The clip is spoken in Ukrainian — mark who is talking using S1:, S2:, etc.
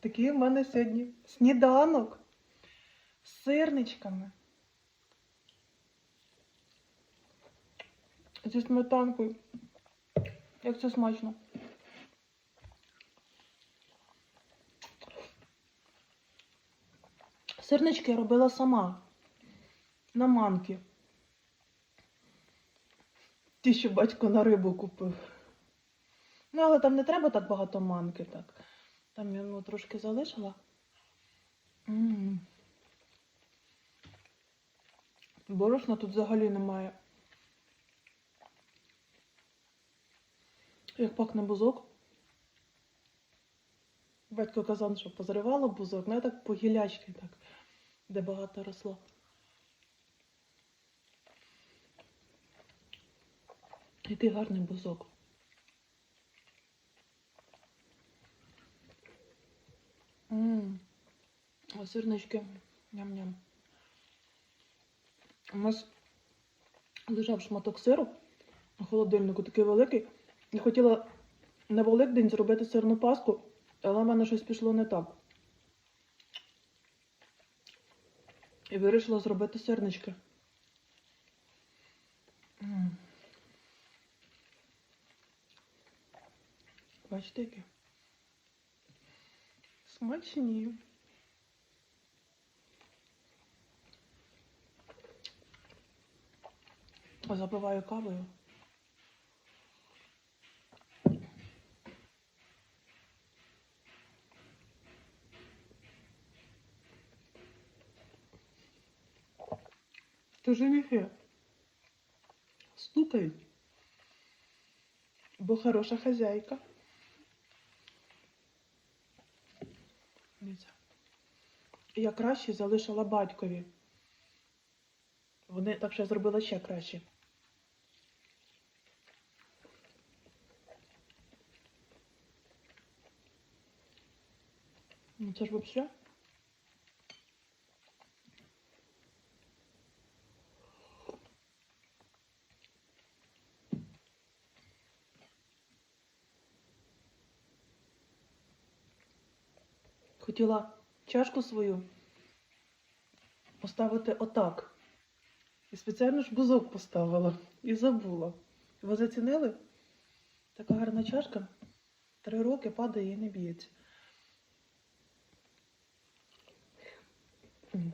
S1: Такий в мене сьогодні сніданок з сирничками. Зі сметанкою. Як це смачно. Сирнички я робила сама. На манки. Ті, що батько на рибу купив. Ну, але там не треба так багато манки, так. Там я ну, трошки залишила. М. Борошна тут взагалі немає. Як пахне бузок. Батько казав, що позривало бузок, ну я так по гілячки так, де багато росло. Який гарний бузок. Сирнички. Ням-ням. У нас лежав шматок сиру у холодильнику такий великий. Я хотіла на Великдень зробити сирну паску, але в мене щось пішло не так. І вирішила зробити сирнички. Бачите, які? Смачні. Запиваю кавою. Це женихи стукають, бо хороша хазяйка. Я краще залишила батькові. Вони так що я зробила ще краще. Ну це ж взагалі. Хотіла чашку свою поставити отак. І спеціально ж бузок поставила і забула. Ви зацінили? Така гарна чашка. Три роки падає і не б'ється. М.